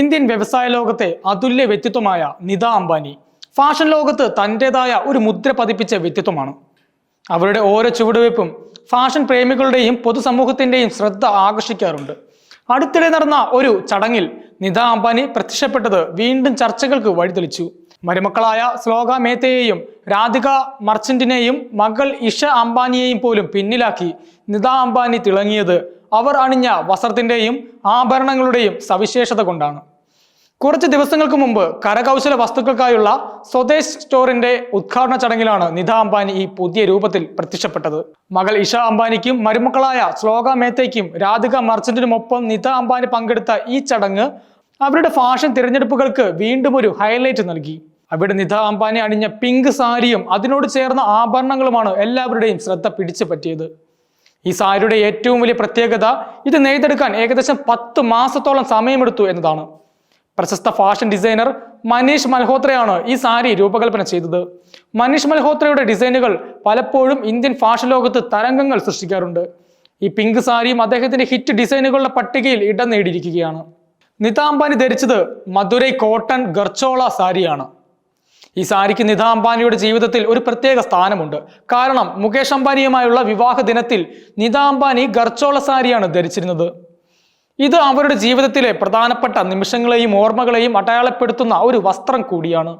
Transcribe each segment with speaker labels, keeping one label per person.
Speaker 1: Indian വ്യവസായ ലോകത്തെ അതുല്യ വ്യക്തിത്വമായ നിത അംബാനി. ഫാഷൻ ലോകത്ത് തന്റെതായ ഒരു മുദ്ര പതിപ്പിച്ച വ്യക്തിത്വമാണ്. അവരുടെ ഓരോ ചുവടുവയ്പ്പും ഫാഷൻ പ്രേമികളുടെയും പൊതുസമൂഹത്തിന്റെയും ശ്രദ്ധ ആകർഷിക്കാറുണ്ട്. അടുത്തിടെ നടന്ന ഒരു ചടങ്ങിൽ നിത അംബാനി പ്രത്യക്ഷപ്പെട്ടത് വീണ്ടും ചർച്ചകൾക്ക് വഴിതെളിച്ചു. മരുമക്കളായ ശ്ലോക മേത്തയെയും രാധിക മർച്ചന്റിനെയും മകൾ ഇഷ അംബാനിയെയും പോലും പിന്നിലാക്കി നിത അംബാനി തിളങ്ങിയത് അവർ അണിഞ്ഞ വസ്ത്രത്തിന്റെയും ആഭരണങ്ങളുടെയും സവിശേഷത കൊണ്ടാണ്. കുറച്ച് ദിവസങ്ങൾക്ക് മുമ്പ് കരകൗശല വസ്തുക്കൾക്കായുള്ള സ്വദേശ് സ്റ്റോറിന്റെ ഉദ്ഘാടന ചടങ്ങിലാണ് നിധ അംബാനി ഈ പുതിയ രൂപത്തിൽ പ്രത്യക്ഷപ്പെട്ടത്. മകൾ ഇഷ അംബാനിക്കും മരുമക്കളായ ശ്ലോക മേത്തയ്ക്കും രാധിക മർച്ചന്റിനുമൊപ്പം നിധ അംബാനി പങ്കെടുത്ത ഈ ചടങ്ങ് അവരുടെ ഫാഷൻ തിരഞ്ഞെടുപ്പുകൾക്ക് വീണ്ടും ഒരു ഹൈലൈറ്റ് നൽകി. അവിടെ നിധ അംബാനി അണിഞ്ഞ പിങ്ക് സാരിയും അതിനോട് ചേർന്ന ആഭരണങ്ങളുമാണ് എല്ലാവരുടെയും ശ്രദ്ധ പിടിച്ചു പറ്റിയത് ഈ സാരിയുടെ ഏറ്റവും വലിയ പ്രത്യേകത ഇത് നെയ്തെടുക്കാൻ ഏകദേശം പത്ത് മാസത്തോളം സമയമെടുത്തു എന്നതാണ്. പ്രശസ്ത ഫാഷൻ ഡിസൈനർ മനീഷ് മൽഹോത്രയാണ് ഈ സാരി രൂപകൽപ്പന ചെയ്തത്. മനീഷ് മൽഹോത്രയുടെ ഡിസൈനുകൾ പലപ്പോഴും ഇന്ത്യൻ ഫാഷൻ ലോകത്ത് തരംഗങ്ങൾ സൃഷ്ടിക്കാറുണ്ട്. ഈ പിങ്ക് സാരിയും അദ്ദേഹത്തിന്റെ ഹിറ്റ് ഡിസൈനുകളുടെ പട്ടികയിൽ ഇടം നേടിയിരിക്കുകയാണ്. നിതാംബാനി ധരിച്ചത് മധുരൈ കോട്ടൺ ഗർച്ചോള സാരിയാണ്. ഈ സാരിക്ക് നിധ അംബാനിയുടെ ജീവിതത്തിൽ ഒരു പ്രത്യേക സ്ഥാനമുണ്ട്. കാരണം മുകേഷ് അംബാനിയുമായുള്ള വിവാഹ ദിനത്തിൽ നിത അംബാനി ഗർച്ചോള സാരിയാണ് ധരിച്ചിരുന്നത്. ഇത് അവരുടെ ജീവിതത്തിലെ പ്രധാനപ്പെട്ട നിമിഷങ്ങളെയും ഓർമ്മകളെയും അടയാളപ്പെടുത്തുന്ന ഒരു വസ്ത്രം കൂടിയാണ്.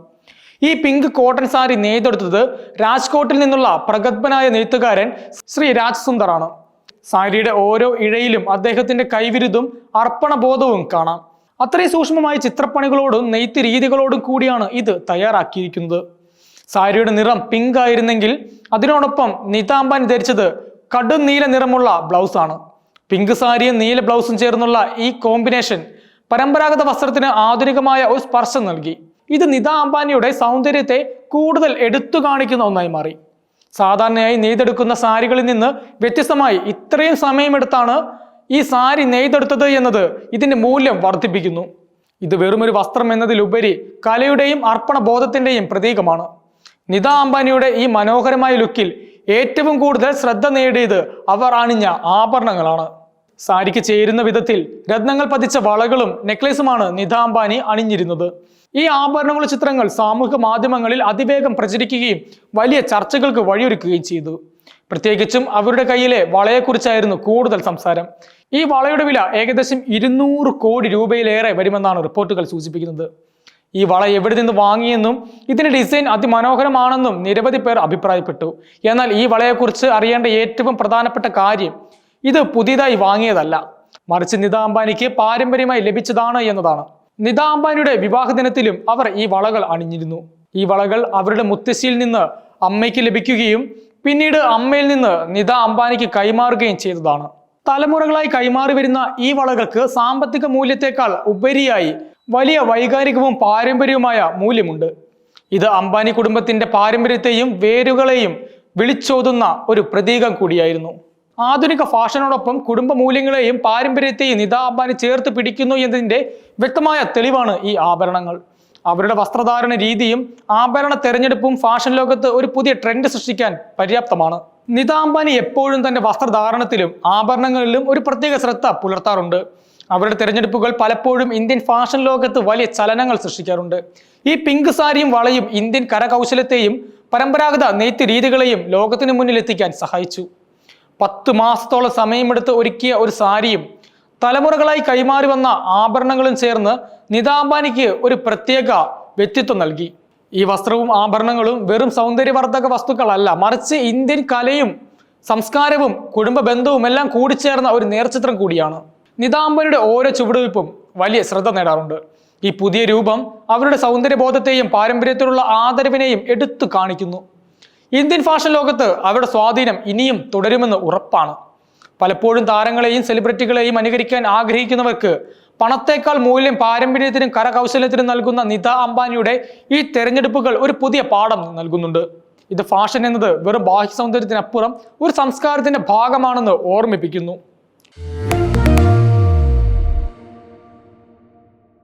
Speaker 1: ഈ പിങ്ക് കോട്ടൺ സാരി നെയ്തെടുത്തത് രാജ്കോട്ടിൽ നിന്നുള്ള പ്രഗത്ഭനായ നെയ്ത്തുകാരൻ ശ്രീ രാജ് സുന്ദറാണ് സാരിയുടെ ഓരോ ഇഴയിലും അദ്ദേഹത്തിന്റെ കൈവിരുതും അർപ്പണബോധവും കാണാം. അത്രയും സൂക്ഷ്മമായ ചിത്രപ്പണികളോടും നെയ്ത്ത് രീതികളോടും കൂടിയാണ് ഇത് തയ്യാറാക്കിയിരിക്കുന്നത്. സാരിയുടെ നിറം പിങ്ക് ആയിരുന്നെങ്കിൽ അതിനോടൊപ്പം നിതാംബാൻ ധരിച്ചത് കടും നീല നിറമുള്ള ബ്ലൗസ് ആണ്. പിങ്ക് സാരിയും നീല ബ്ലൗസും ചേർന്നുള്ള ഈ കോമ്പിനേഷൻ പരമ്പരാഗത വസ്ത്രത്തിന് ആധുനികമായ ഒരു സ്പർശം നൽകി. ഇത് നിത അംബാനിയുടെ സൗന്ദര്യത്തെ കൂടുതൽ എടുത്തു കാണിക്കുന്ന ഒന്നായി മാറി. സാധാരണയായി നെയ്തെടുക്കുന്ന സാരികളിൽ നിന്ന് വ്യത്യസ്തമായി ഇത്രയും സമയമെടുത്താണ് ഈ സാരി നെയ്തെടുത്തത് എന്നത് ഇതിന്റെ മൂല്യം വർദ്ധിപ്പിക്കുന്നു. ഇത് വെറുമൊരു വസ്ത്രം എന്നതിലുപരി കലയുടെയും അർപ്പണ ബോധത്തിന്റെയും പ്രതീകമാണ്. നിത അംബാനിയുടെ ഈ മനോഹരമായ ലുക്കിൽ ഏറ്റവും കൂടുതൽ ശ്രദ്ധ നേടിയത് അവർ അണിഞ്ഞ ആഭരണങ്ങളാണ്. സാരിക്ക് ചേരുന്ന വിധത്തിൽ രത്നങ്ങൾ പതിച്ച വളകളും നെക്ലേസുമാണ് നിത അംബാനി അണിഞ്ഞിരുന്നത്. ഈ ആഭരണങ്ങളുടെ ചിത്രങ്ങൾ സാമൂഹിക മാധ്യമങ്ങളിൽ അതിവേഗം പ്രചരിക്കുകയും വലിയ ചർച്ചകൾക്ക് വഴിയൊരുക്കുകയും ചെയ്തു. പ്രത്യേകിച്ചും അവരുടെ കയ്യിലെ വളയെക്കുറിച്ചായിരുന്നു കൂടുതൽ സംസാരം. ഈ വളയുടെ വില ഏകദേശം ഇരുന്നൂറ് കോടി രൂപയിലേറെ വരുമെന്നാണ് റിപ്പോർട്ടുകൾ സൂചിപ്പിക്കുന്നത്. ഈ വള എവിടെ നിന്ന് വാങ്ങിയെന്നും ഇതിന്റെ ഡിസൈൻ അതിമനോഹരമാണെന്നും നിരവധി പേർ അഭിപ്രായപ്പെട്ടു. എന്നാൽ ഈ വളയെക്കുറിച്ച് അറിയേണ്ട ഏറ്റവും പ്രധാനപ്പെട്ട കാര്യം ഇത് പുതിയതായി വാങ്ങിയതല്ല. മറിച്ച് നിത അംബാനിക്ക് പാരമ്പര്യമായി ലഭിച്ചതാണ് എന്നതാണ്. നിത അംബാനിയുടെ വിവാഹ ദിനത്തിലും അവർ ഈ വളകൾ അണിഞ്ഞിരുന്നു. ഈ വളകൾ അവരുടെ മുത്തശ്ശിയിൽ നിന്ന് അമ്മയ്ക്ക് ലഭിക്കുകയും പിന്നീട് അമ്മയിൽ നിന്ന് നിത അംബാനിക്ക് കൈമാറുകയും ചെയ്തതാണ്. തലമുറകളായി കൈമാറി വരുന്ന ഈ വളകൾക്ക് സാമ്പത്തിക മൂല്യത്തെക്കാൾ ഉപരിയായി വലിയ വൈകാരികവും പാരമ്പര്യവുമായ മൂല്യമുണ്ട്. ഇത് അംബാനി കുടുംബത്തിന്റെ പാരമ്പര്യത്തെയും വേരുകളെയും വിളിച്ചോതുന്ന ഒരു പ്രതീകം കൂടിയായിരുന്നു. ആധുനിക ഫാഷനോടൊപ്പം കുടുംബ മൂല്യങ്ങളെയും പാരമ്പര്യത്തെയും നിത അംബാനി ചേർത്ത് പിടിക്കുന്നു എന്നതിന്റെ വ്യക്തമായ തെളിവാണ് ഈ ആഭരണങ്ങൾ. അവരുടെ വസ്ത്രധാരണ രീതിയും ആഭരണ തെരഞ്ഞെടുപ്പും ഫാഷൻ ലോകത്ത് ഒരു പുതിയ ട്രെൻഡ് സൃഷ്ടിക്കാൻ പര്യാപ്തമാണ്. നിത അംബാനി എപ്പോഴും തന്റെ വസ്ത്രധാരണത്തിലും ആഭരണങ്ങളിലും ഒരു പ്രത്യേക ശ്രദ്ധ പുലർത്താറുണ്ട്. അവരുടെ തിരഞ്ഞെടുപ്പുകൾ പലപ്പോഴും ഇന്ത്യൻ ഫാഷൻ ലോകത്ത് വലിയ ചലനങ്ങൾ സൃഷ്ടിക്കാറുണ്ട്. ഈ പിങ്ക് സാരിയും വളയും ഇന്ത്യൻ കരകൗശലത്തെയും പരമ്പരാഗത നെയ്ത്ത് രീതികളെയും ലോകത്തിന് മുന്നിൽ എത്തിക്കാൻ സഹായിച്ചു. പത്ത് മാസത്തോളം സമയമെടുത്ത് ഒരുക്കിയ ഒരു സാരിയും തലമുറകളായി കൈമാറി വന്ന ആഭരണങ്ങളും ചേർന്ന് നിതാംബാനിക്ക് ഒരു പ്രത്യേക വ്യക്തിത്വം നൽകി. ഈ വസ്ത്രവും ആഭരണങ്ങളും വെറും സൗന്ദര്യവർദ്ധക വസ്തുക്കളല്ല മറിച്ച് ഇന്ത്യൻ കലയും സംസ്കാരവും കുടുംബ ബന്ധവും എല്ലാം കൂടിച്ചേർന്ന ഒരു നേർചിത്രം കൂടിയാണ്. നിതാംബനിയുടെ ഓരോ ചുവടുവയ്പ്പും വലിയ ശ്രദ്ധ നേടാറുണ്ട്. ഈ പുതിയ രൂപം അവരുടെ സൗന്ദര്യബോധത്തെയും പാരമ്പര്യത്തിലുള്ള ആദരവിനെയും എടുത്തു കാണിക്കുന്നു. ഇന്ത്യൻ ഫാഷൻ ലോകത്ത് അവരുടെ സ്വാധീനം ഇനിയും തുടരുമെന്ന് ഉറപ്പാണ്. പലപ്പോഴും താരങ്ങളെയും സെലിബ്രിറ്റികളെയും അനുകരിക്കാൻ ആഗ്രഹിക്കുന്നവർക്ക് പണത്തേക്കാൾ മൂല്യം പാരമ്പര്യത്തിനും കരകൗശലത്തിനും നൽകുന്ന നിത അംബാനിയുടെ ഈ തെരഞ്ഞെടുപ്പുകൾ ഒരു പുതിയ പാഠം നൽകുന്നുണ്ട്. ഇത് ഫാഷൻ എന്നത് വെറും ബാഹ്യ സൗന്ദര്യത്തിനപ്പുറം ഒരു സംസ്കാരത്തിന്റെ ഭാഗമാണെന്ന് ഓർമ്മിപ്പിക്കുന്നു.